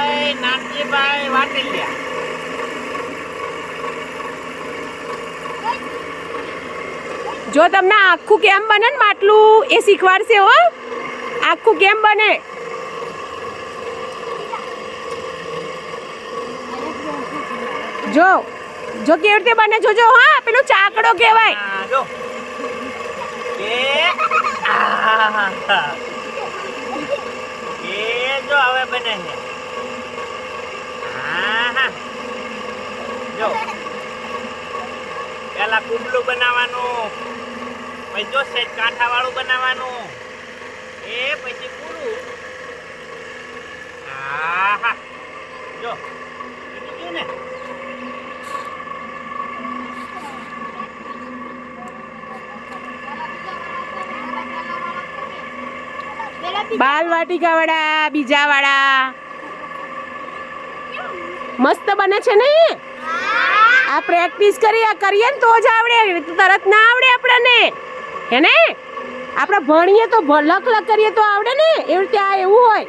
વિજયભાઈ નાનજીભાઈ વાટેલિયા જો તમને આખું કેમ બને ને માટલું એ શીખવાડશે હો. આખું કેમ બને? જો જો કેવી રીતે બને જોજો હા પેલું ચાકડો કહેવાય. એ જો હવે બને છે આહા. જો પેલા કુબલું બનાવવાનું પછી જો સેજ કાંઠા વાળું બનાવવાનું. એ પછી પૂરું આહા. જો બની ને. બાલ વાટિકા વાળા બીજા વાળા મસ્ત બને છે ને પ્રેક્ટિસ કરી કરીએ ને તો જ આવડે. તરત ના આવડે આપણને. હે ને? આપણે ભણીએ તો લખ લખ કરીએ તો આવડે ને? એવી રીતે આ એવું હોય.